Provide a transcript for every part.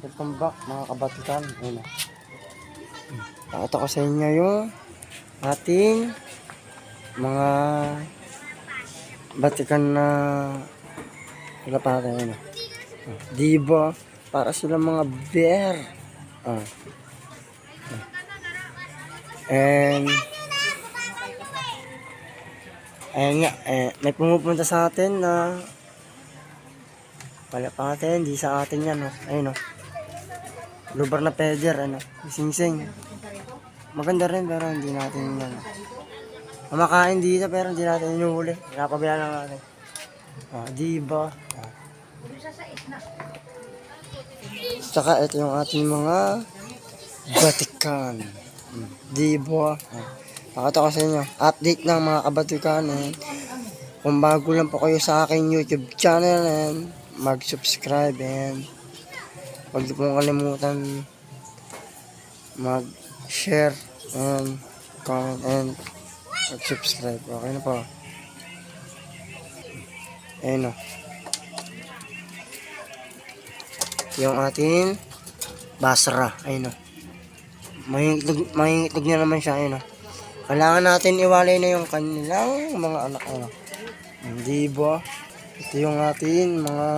Welcome back mga kabatikan. Ayun. Pakita ko sa inyo yung ating mga batikan na wala pa natin. Ayun. Diba? Para sila mga bear. Ah. And Ayan nga, eh, may pumupunta sa atin na wala pa natin, di sa atin yan, oh. Ayun, oh. Lubar na peder, ano, sing-sing. Maganda rin, pero hindi natin yan. Kumakain dito, pero hindi natin inuhuli. Pinapabila lang natin. Ah, di ba? Ah. Saka ito yung ating mga batikan. Hmm. Di ba? Ah. Pakita ko sa inyo, update ng mga kabatikan. Eh. Kung bago lang po kayo sa aking YouTube channel, and mag-subscribe and huwag niyo pong kalimutan mag-share and comment and mag-subscribe. Okay na po. Ayun o. Yung ating basra. Ayun o. Mangingitlog, mangingitlog na naman siya. Ayun o. Kailangan natin iwalay na yung kanilang mga anak. Ano. Hindi ba? Ito yung ating mga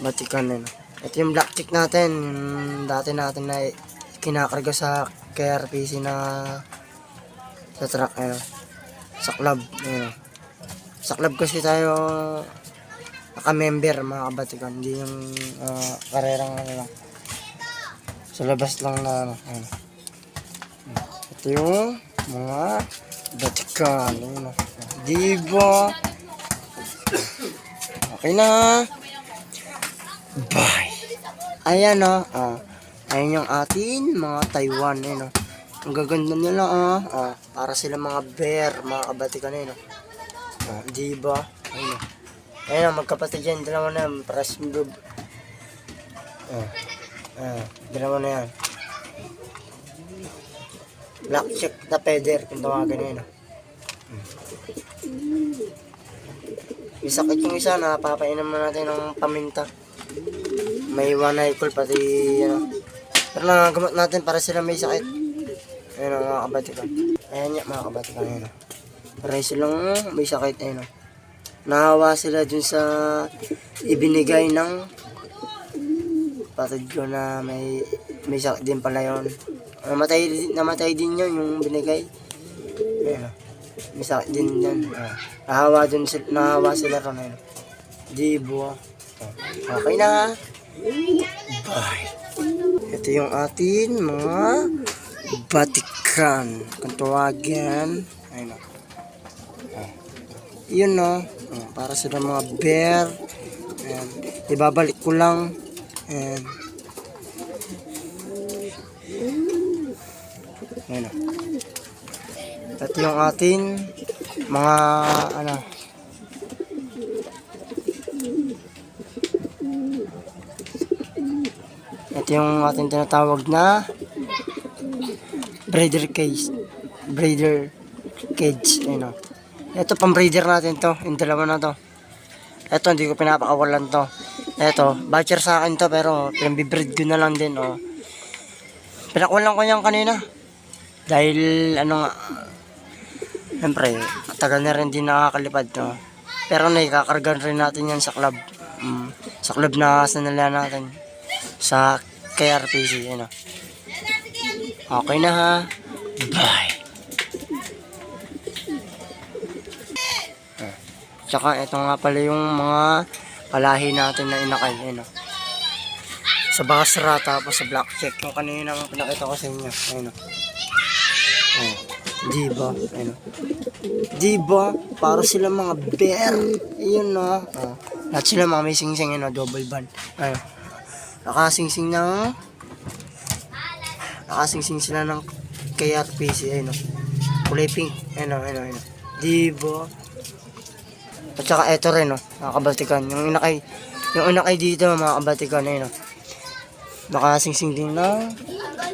batikan na. Ito yung black tick natin. Yung dati natin na kinakarga sa KRPC na sa truck. Ayun. Sa club. Ayun. Sa club kasi tayo naka-member mga kabatikan. Hindi yung ah, karerang ano lang. Sa labas lang na ano. Ayun. Ito yung mga batikan. Ayun. oh. Diba? Okay na. Bye. Ayan o. Ah. Ayan yung atin mga Taiwan. Ayun o. Ang gaganda nila ah. ah. Para sila mga bear. Mga kabatikan ayun o. Ah, diba? Ayun o. Ayun o. Magkapatid yan. Dalawa na yan. Paras loob. Ah. Ah. Dalawa na yan. Black check na peder. Kung tawagan yun o. May sakit isa, napapainom na natin ng paminta. May one equal pati ano. Pero nagagamot natin para sila may sakit. Ayun o, mga kabatikan. Ayan nga mga kabatikan. Ayun o. Para silang may sakit. Ayun. Nahawa sila dun sa ibinigay ng patid ko na may may sakit din pala yun. Namatay, namatay din yun yung binigay. Ayun. May sakit din yan. Ah. Nahawa dun nahawa sila. Ayun. Di buwa. Okay na. Bye. Ito yung atin mga batikan. Kung tawagan. Ayun o. Ah. Yun no. Ah, para sila mga bear. Ayan. Ibabalik ko lang. Ayan. Ayun o. Ito yung atin mga ano Ito yung ating tinatawag na breeder cage. Breeder cage. Ayun o. Ito pang breeder natin to. Yung dalawa na to. Ito hindi ko pinapakawalan to. Ito, batcher sa akin to pero pinabibreed ko na lang din oh. Pinakawalan ko yan kanina. Dahil ano nga, Siyempre, tagal na rin din nakakalipad to. Pero naikakargan rin natin yan sa club. Mm, sa club na sanala natin. Sa KRPC, ano. Okay na ha. Bye. Ah, Tsaka ito nga pala yung mga kalahi natin na inakay. Ano. Sa Basra tapos sa Black Check. Yung kanina pinakita ko sa inyo. Ano. Oh. Diba? Ano? Diba? Para sila mga bear. Ayun no. Oh. Lahat sila mga may sing-sing, ano, double band. Ano? Nakasing-sing ng nakasing-sing sila ng KRPC, ayun no. Kulay pink. Ano, ano, ano. Diba? At saka eto rin, no. Mga kabatikan. Yung inakay, yung inakay dito, mga kabatikan, ayun no. Nakasing-sing din ng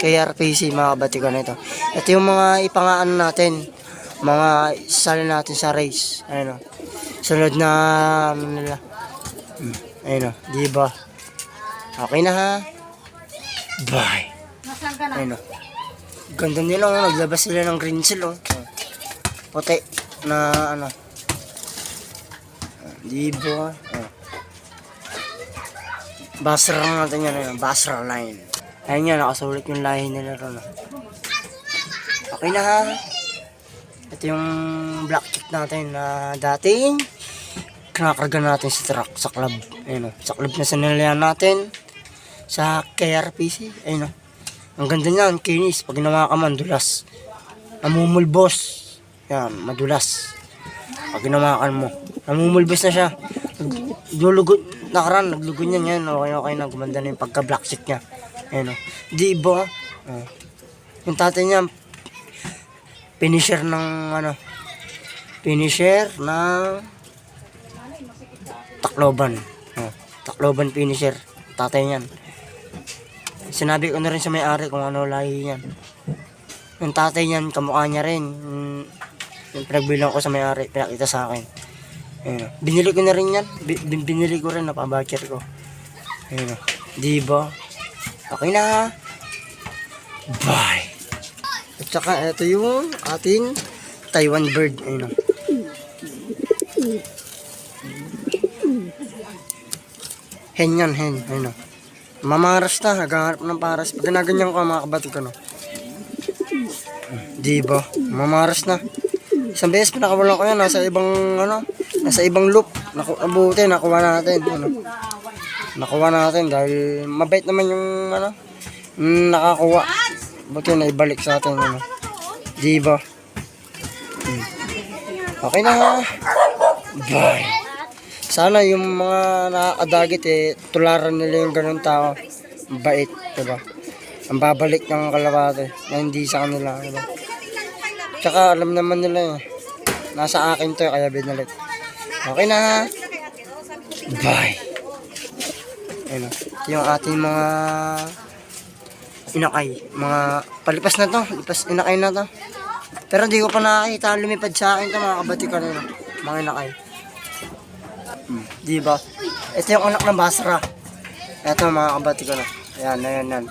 KRPC mga kabatikan ito. Ito yung mga ipangaan natin. Mga isali natin sa race. Ayun o. Sunod na ano nila. Hmm. Ayun o. Di ba? Okay na ha. Bye. Nasaan ka na? Ayun o. Ganda nila oh. Naglabas sila ng green seal oh. Puti. Na ano. Diba? Oh. Basra natin yan. Ayun, Basra line. Ayun yan. Nakasulit yung lahi nila ron. oh. Okay na ha. Ito yung black chick natin na dating kinakarga natin sa truck, sa club. Ayun o. Sa club na sinalayan natin. Sa KRPC. Ayun o. Ang ganda niyan, kinis. Pag ginawa ka man, dulas. Namumulbos. Yan, madulas. Pag ginawakan mo. Namumulbos na siya. Naglulugod, nakaran, naglugod niya yan. Okay, okay na. Gumanda na yung pagka-black sheet niya. Ayun o. Di ba? Oh. Yung tatay niya, finisher ng ano, finisher ng Tacloban. Oh, Tacloban finisher. Tatay niyan. Sinabi ko na rin sa may-ari kung ano lahi niyan. Yung tatay niyan, kamukha niya rin. Yung pinagbilang ko sa may-ari, pinakita sa akin. Ayun, binili ko na rin yan. Bi- bin- binili ko rin, napabacher ko. Ayun, oh. di ba? Okay na. Bye. At saka, ito yung ating Taiwan bird. Ayun. Hen yan, hen. Ayun. Mamaras na, naghahanap ng paras. Pag ginaganyan ko, mga kabati ko, no. Di ba? Mamaras na. Isang beses pinakawalan ko yan, nasa ibang, ano, nasa ibang loop. Naku, abuti, nakuha natin. Ano. Nakuha natin dahil mabait naman yung, ano, mm, nakakuha. Buti na ibalik sa atin, ano. Di? Hmm. Okay na. Bye. Sana yung mga nakakadagit eh, tularan nila yung ganun tao. Bait, diba? Ang babalik ng kalapate na hindi sa kanila, diba? Tsaka alam naman nila eh. Nasa akin to kaya binalik. Okay na. Bye. Ayun. Ito yung ating mga inakay. Mga palipas na to. Lipas inakay na to. Pero hindi ko pa nakakita lumipad sa akin to mga kabati kanina. Mga inakay. Hmm. Di ba? Ito yung anak ng Basra. Ito mga kabati ko na. Ayan, ayan, ayan.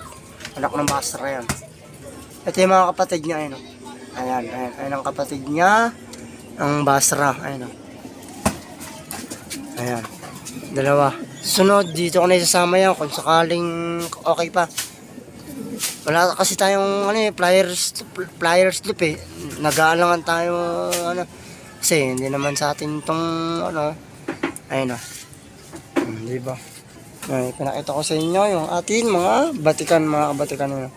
Anak ng Basra yan. Ito yung mga kapatid niya, ayun. oh. Ayan, ayan. Ayan ang kapatid niya. Ang Basra, ayun. oh. Ayan. Dalawa. Sunod, dito ko na isasama yan kung sakaling okay pa. Wala kasi tayong ano eh, pliers, pliers loop eh. Nag-aalangan tayo, ano. Kasi hindi naman sa atin tong, ano, ayun o. Hmm, di ba? Ay, pinakita ko sa inyo yung atin mga batikan, mga kabatikan nyo.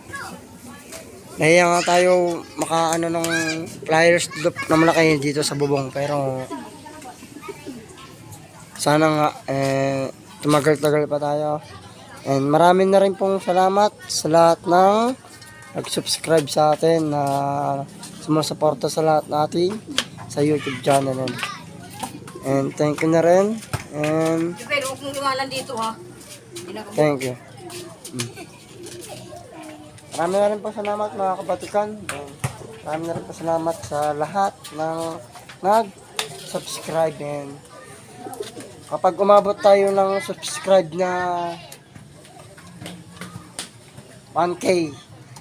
Nahiya nga tayo maka ano ng loop na malaki dito sa bubong pero sana nga eh, tumagal-tagal pa tayo. And marami na rin pong salamat sa lahat ng nag-subscribe sa atin na sumusuporta sa lahat natin sa YouTube channel. And, and thank you na rin. And Pero huwag mong liwanan dito ha. Thank you. Mm. Marami na rin po salamat mga kabatikan. And marami na rin po salamat sa lahat ng nag-subscribe and kapag umabot tayo ng subscribe na 1K,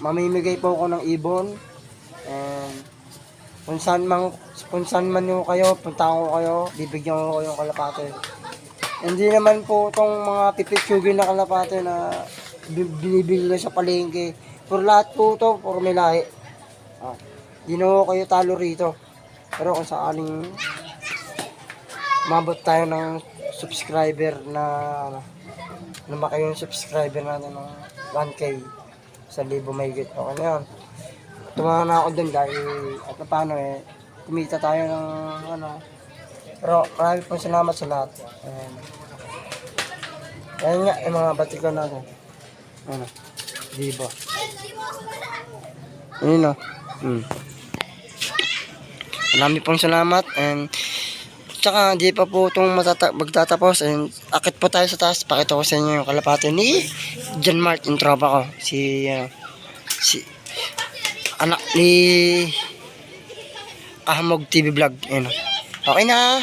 mamimigay po ako ng ibon. And kung saan man, kung saan man yung kayo, punta ko kayo, bibigyan ko kayo ng kalapate. Hindi naman po itong mga pipitsugin na kalapate na bi- binibili na sa palengke. For lahat po ito, for may lahi. Ah, di kayo talo rito. Pero kung sakaling mabot tayo ng subscriber na ano, lumaki yung subscriber natin ng 1K sa libo may higit. Okay na yun. Tumawa na ako dun dahil at paano eh, kumita tayo ng ano. Pero marami pong salamat sa lahat. Ayan. Ayan nga, yung mga batikan natin. Ano, di ba? Ayun o. Hmm. Marami pong salamat and Tsaka hindi pa po itong magtatapos and akit po tayo sa taas. Pakita ko sa inyo yung kalapate ni John Mart, yung tropa ko. Si, ano, si, anak ni Kahamog TV Vlog. Ayun. Okay na.